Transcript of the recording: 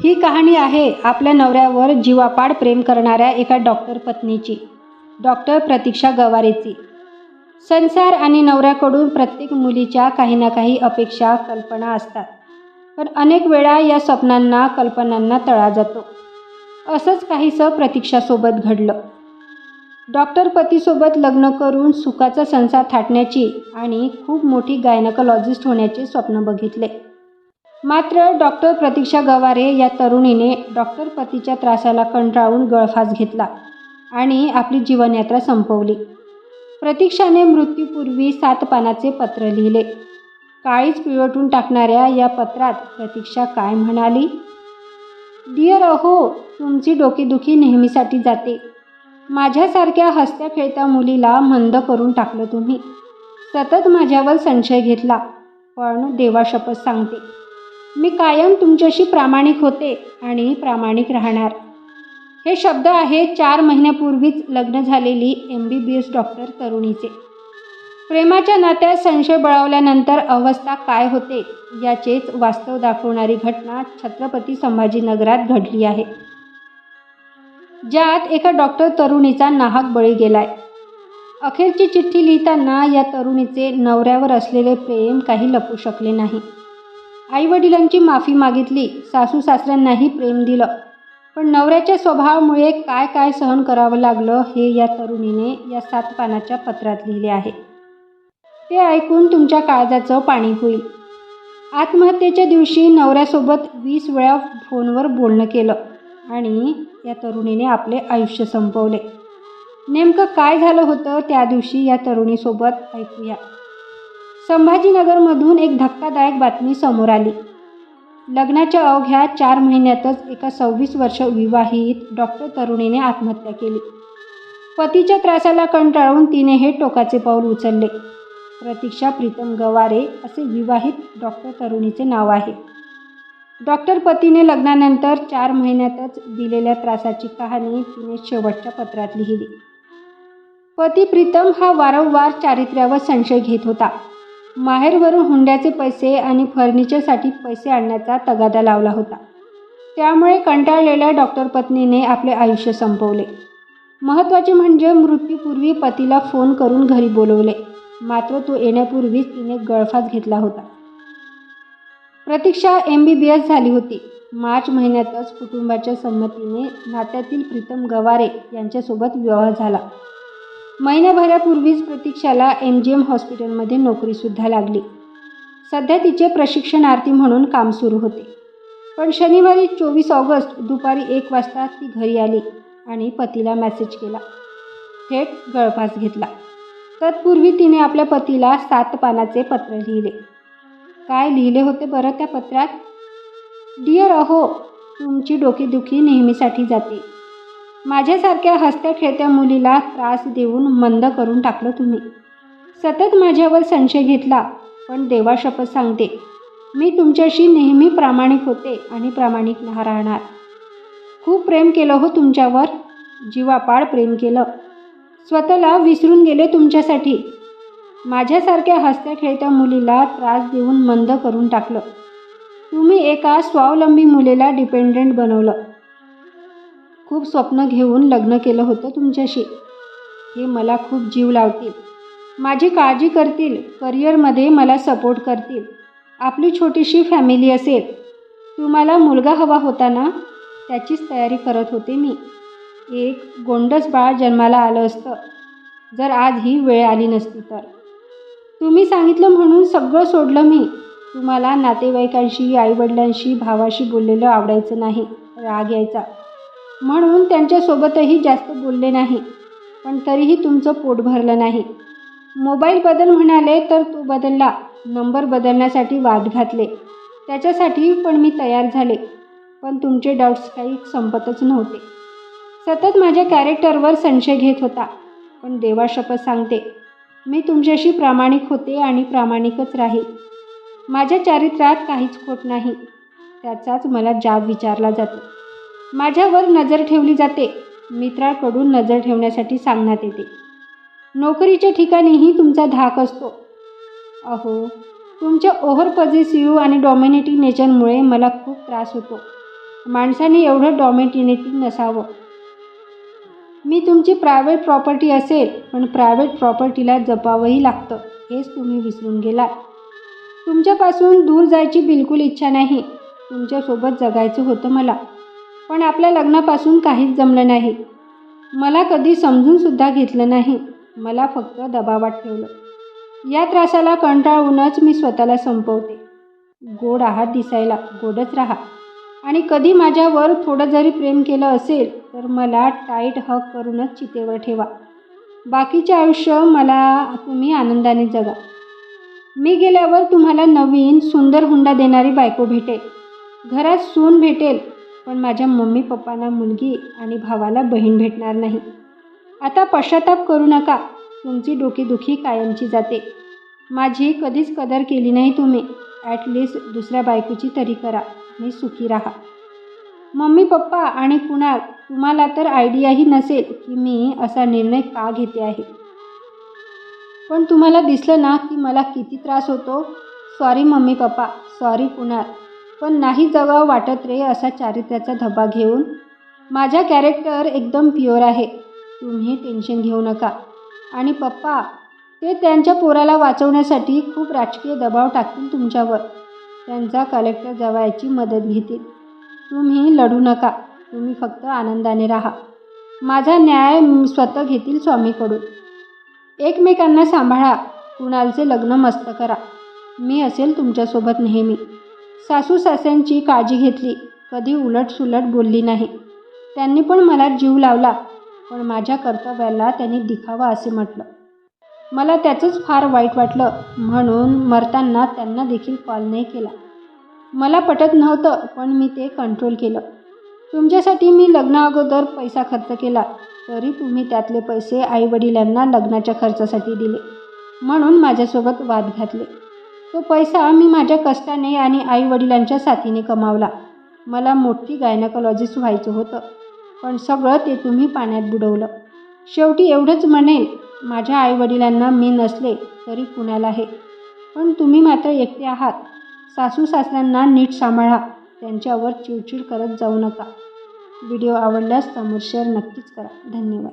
ही कहाणी आहे आपल्या नवऱ्यावर जीवापाड प्रेम करणाऱ्या एका डॉक्टर पत्नीची. डॉक्टर प्रतीक्षा गवारेची. संसार आणि नवऱ्याकडून प्रत्येक मुलीच्या काही ना काही अपेक्षा कल्पना असतात. पण अनेक वेळा या स्वप्नांना कल्पनांना तळा जातो. असंच काहीसं प्रतीक्षासोबत घडलं. डॉक्टर पतीसोबत लग्न करून सुखाचा संसार थाटण्याची आणि खूप मोठी गायनकॉलॉजिस्ट होण्याचे स्वप्न बघितले. मात्र डॉक्टर प्रतीक्षा गवारे या तरुणीने डॉक्टर पतीच्या त्रासाला कंटाळून गळफास घेतला आणि आपली जीवनयात्रा संपवली. प्रतीक्षाने मृत्यूपूर्वी सात पानाचे पत्र लिहिले. काळीच पिळवटून टाकणाऱ्या या पत्रात प्रतीक्षा काय म्हणाली? डिअर अहो तुमची डोकेदुखी नेहमीसाठी जाते. माझ्यासारख्या हसत्या खेळत्या मुलीला मंद करून टाकलं तुम्ही. सतत माझ्यावर संशय घेतला. पण देवाशपथ सांगते. मी कायम तुमच्याशी प्रामाणिक होते आणि प्रामाणिक राहणार. हे शब्द आहेत चार महिन्यापूर्वीच लग्न झालेली M B B S doctor तरुणीचे. प्रेमाच्या नात्यात संशय बळावल्यानंतर अवस्था काय होते याचेच वास्तव दाखवणारी घटना छत्रपती संभाजीनगरात घडली आहे. ज्यात एका डॉक्टर तरुणीचा नाहक बळी गेलाय. अखेरची चिठ्ठी लिहिताना या तरुणीचे नवऱ्यावर असलेले प्रेम काही लपू शकले नाही. आईवडिलांची माफी मागितली सासू सासऱ्यांनाही प्रेम दिलं. पण नवऱ्याच्या स्वभावामुळे काय काय सहन करावं लागलं हे या तरुणीने या सात पानाच्या पत्रात लिहिले आहे. ते ऐकून तुमच्या काळजाचं पाणी होईल. आत्महत्येच्या दिवशी नवऱ्यासोबत वीस वेळा फोनवर बोलणं केलं आणि या तरुणीने आपले आयुष्य संपवले. नेमकं काय झालं होतं त्या दिवशी या तरुणीसोबत? ऐकूया. संभाजीनगरमधून एक धक्कादायक बातमी समोर आली. लग्नाच्या अवघ्या चार महिन्यातच एका सव्वीस वर्ष विवाहित डॉक्टर तरुणीने आत्महत्या केली. पतीच्या त्रासाला कंटाळून तिने हे टोकाचे पाऊल उचलले. प्रतीक्षा प्रीतम गवारे असे विवाहित डॉक्टर तरुणीचे नाव आहे. डॉक्टर पतीने लग्नानंतर चार महिन्यातच दिलेल्या त्रासाची कहाणी तिने शेवटच्या पत्रात लिहिली. पती प्रीतम हा वारंवार चारित्र्यावर संशय घेत होता. माहेरवरून हुंड्याचे पैसे आणि फर्निचरसाठी पैसे आणण्याचा तगादा लावला होता. त्यामुळे कंटाळलेल्या डॉक्टर पत्नीने आपले आयुष्य संपवले. महत्त्वाचे म्हणजे मृत्यूपूर्वी पतीला फोन करून घरी बोलवले. मात्र तो येण्यापूर्वीच तिने गळफास घेतला होता. प्रतीक्षा एम बी बी एस झाली होती. मार्च महिन्यातच कुटुंबाच्या संमतीने नात्यातील प्रीतम गवारे यांच्यासोबत विवाह झाला. महिन्याभरापूर्वीच प्रतीक्षाला एम जी एम हॉस्पिटलमध्ये नोकरीसुद्धा लागली. सध्या तिचे प्रशिक्षणार्थी म्हणून काम सुरू होते. पण शनिवारी चोवीस ऑगस्ट दुपारी एक वाजता ती घरी आली आणि पतीला मेसेज केला. थेट गळफास घेतला. तत्पूर्वी तिने आपल्या पतीला सात पानाचे पत्र लिहिले. काय लिहिले होते बरं त्या पत्रात? डिअर अहो तुमची डोकेदुखी नेहमीसाठी जाते. माझ्यासारख्या हसत्या खेळत्या मुलीला त्रास देऊन मंद करून टाकलं तुम्ही. सतत माझ्यावर संशय घेतला पण देवाशपथ सांगते मी तुमच्याशी नेहमी प्रामाणिक होते आणि प्रामाणिक राहणार. खूप प्रेम केलं हो तुमच्यावर जीवापाड प्रेम केलं. स्वतःला विसरून गेले तुमच्यासाठी. माझ्यासारख्या हसत्या खेळत्या मुलीला त्रास देऊन मंद करून टाकलं. तुम्ही एका स्वावलंबी मुलीला डिपेंडंट बनवलं. खूप स्वप्न घेऊन लग्न केलं होतं तुमच्याशी. हे मला खूप जीव लावतील. माझी काळजी करतील करिअरमध्ये मला सपोर्ट करतील. आपली छोटीशी फॅमिली असेल. तुम्हाला मुलगा हवा होता ना? त्याचीच तयारी करत होते मी. एक गोंडस बाळ जन्माला आलं असतं. जर आज ही वेळ आली नसती तर. तुम्ही सांगितलं म्हणून सगळं सोडलं मी. तुम्हाला नातेवाईकांशी आईवडिलांशी भावाशी बोललेलं आवडायचं नाही. राग यायचा. म्हणून त्यांच्यासोबतही जास्त बोलले नाही. पण तरीही तुमचं पोट भरलं नाही. मोबाईल बदल म्हणाले तर तो बदलला. नंबर बदलण्यासाठी वाद घातले. त्याच्यासाठी पण मी तयार झाले. पण तुमचे डाऊट्स काही संपतच नव्हते. सतत माझ्या कॅरेक्टरवर संशय घेत होता. पण देवाशपथ सांगते. मी तुमच्याशी प्रामाणिक होते आणि प्रामाणिकच राहील. माझ्या चारित्र्यात काहीच खोट नाही. त्याचाच मला जाब विचारला जातो. माझ्यावर नजर ठेवली जाते. मित्राकडून नजर ठेवण्यासाठी सांगण्यात येते. नोकरीच्या ठिकाणीही तुमचा धाक असतो. अहो तुमच्या ओव्हर पॉझिटिव्ह आणि डॉमिनेटिंग नेचरमुळे मला खूप त्रास होतो. माणसाने एवढं डॉमिनेटिंग नसावं. मी तुमची प्रायव्हेट प्रॉपर्टी असेल पण प्रायव्हेट प्रॉपर्टीला जपावंही लागतं हेच तुम्ही विसरून गेलात. तुमच्यापासून दूर जायची बिलकुल इच्छा नाही. तुमच्यासोबत जगायचं होतं मला. पण आपल्या लग्नापासून काहीच जमलं नाही. मला कधी समजूनसुद्धा घेतलं नाही. मला फक्त दबावात ठेवलं. या त्रासाला कंटाळूनच मी स्वतःला संपवते. गोड आहात दिसायला गोडच राहा. आणि कधी माझ्यावर थोडं जरी प्रेम केलं असेल तर मला टाईट हक करूनच चितेवर ठेवा. बाकीचे आयुष्य मला तुम्ही आनंदाने जगा. मी गेल्यावर तुम्हाला नवीन सुंदर हुंडा देणारी बायको भेटेल. घरात सून भेटेल पण माझ्या मम्मी पप्पांना मुलगी आणि भावाला बहीण भेटणार नाही. आता पश्चाताप करू नका. तुमची डोकेदुखी कायमची जाते. माझी कधीच कदर केली नाही तुम्ही. ॲटलिस्ट दुसऱ्या बायकोची तरी करा. मी सुखी राहा. मम्मी पप्पा आणि कुणाल तुम्हाला तर आयडियाही नसेल की मी असा निर्णय का घेते आहे. पण तुम्हाला दिसलं ना की मला किती त्रास होतो? Sorry mummy papa. Sorry Kunal. पण नाही जगावं वाटत रे असा चारित्र्याचा धब्बा घेऊन. माझा कॅरेक्टर एकदम प्युअर आहे. तुम्ही टेन्शन घेऊ नका. आणि पप्पा ते त्यांच्या पोराला वाचवण्यासाठी खूप राजकीय दबाव टाकतील तुमच्यावर. त्यांचा कलेक्टर जवायची मदत घेतील. तुम्ही लढू नका. तुम्ही फक्त आनंदाने राहा. माझा न्याय स्वतः घेतील स्वामीकडून. एकमेकांना सांभाळा. कुणालचे लग्न मस्त करा. मी असेल तुमच्यासोबत नेहमी. सासू सासऱ्यांची काळजी घेतली. कधी उलटसुलट बोलली नाही. त्यांनी पण मला जीव लावला. पण माझ्या कर्तव्याला त्यांनी दिखावा असे म्हटलं. मला त्याचंच फार वाईट वाटलं. म्हणून मरताना त्यांना देखील कॉल नाही केला. मला पटत नव्हतं पण मी ते कंट्रोल केलं. तुमच्यासाठी मी लग्नाअगोदर पैसा खर्च केला. तरी तुम्ही त्यातले पैसे आईवडिलांना लग्नाच्या खर्चासाठी दिले. म्हणून माझ्यासोबत वाद घातले. तो पैसा मी माझ्या कष्टाने आणि आईवडिलांच्या साथीने कमावला. मला मोठी गायनाकॉलॉजिस्ट व्हायचं होतं पण सगळं ते तुम्ही पाण्यात बुडवलं. शेवटी एवढंच म्हणेल माझ्या आईवडिलांना मी नसले तरी पुण्याला आहे पण तुम्ही मात्र एकटे आहात. सासू सासऱ्यांना नीट सांभाळा त्यांच्यावर चिडचिड करत जाऊ नका. व्हिडिओ आवडल्यास समोर शेअर नक्कीच करा. धन्यवाद.